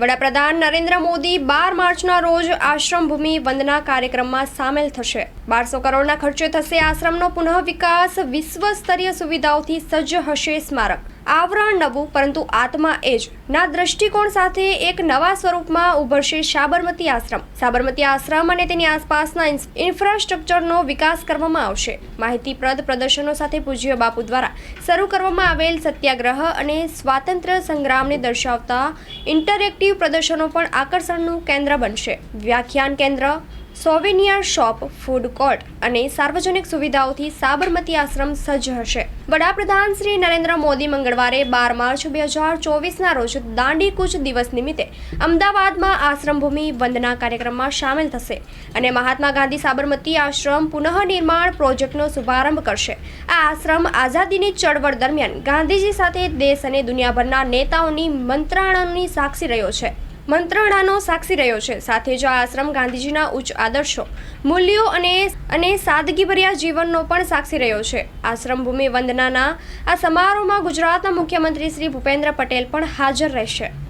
વડાપ્રધાન નરેન્દ્ર મોદી બાર માર્ચના રોજ આશ્રમ ભૂમિ વંદના કાર્યક્રમમાં સામેલ થશે. બારસો કરોડના ખર્ચે થશે આશ્રમનો પુનઃ વિકાસ વિશ્વ સ્તરીય સુવિધાઓથી સજ્જ હશે સ્મારક. આવરણ નવું, પરંતુ આત્મા એ જ. ના દ્રષ્ટિકોણ સાથે એક નવા સ્વરૂપમાં ઉભરશે સાબરમતી આશ્રમ. સાબરમતી આશ્રમ અને તેની આસપાસના ઇન્ફ્રાસ્ટ્રક્ચરનો વિકાસ કરવામાં આવશે. માહિતીપ્રદ પ્રદર્શનો સાથે પૂજ્ય બાપુ દ્વારા શરૂ કરવામાં આવેલ સત્યાગ્રહ અને સ્વાતંત્ર્ય સંગ્રામને દર્શાવતા ઇન્ટરેક્ટિવ પ્રદર્શનો પણ આકર્ષણનું કેન્દ્ર બનશે. વ્યાખ્યાન કેન્દ્ર સોવેનિયર શોપ, ફૂડ કોર્ટ અને સાર્વજનિક સુવિધાઓથી સાબરમતી આશ્રમ સજ્જ હશે. વડાપ્રધાન શ્રી નરેન્દ્ર મોદી મંગળવારે બાર માર્ચ બે હજાર ચોવીસના રોજ દાંડી કૂચ દિવસ નિમિત્તે અમદાવાદમાં આશ્રમભૂમિ વંદના કાર્યક્રમમાં સામેલ થશે અને મહાત્મા ગાંધી સાબરમતી આશ્રમ પુનઃનિર્માણ પ્રોજેક્ટનો શુભારંભ કરશે. આ આશ્રમ આઝાદીની ચળવળ દરમિયાન ગાંધીજી સાથે દેશ અને દુનિયાભરના નેતાઓની મંત્રણાની સાક્ષી રહ્યો છે. મંત્રણાનો સાક્ષી રહ્યો છે. સાથે જ આ આશ્રમ ગાંધીજીના ઉચ્ચ આદર્શો, મૂલ્યો અને અને સાદગીભર્યા જીવનનો પણ સાક્ષી રહ્યો છે. આશ્રમ ભૂમિ વંદનાના આ સમારોહમાં ગુજરાતના મુખ્યમંત્રી શ્રી ભૂપેન્દ્ર પટેલ પણ હાજર રહેશે.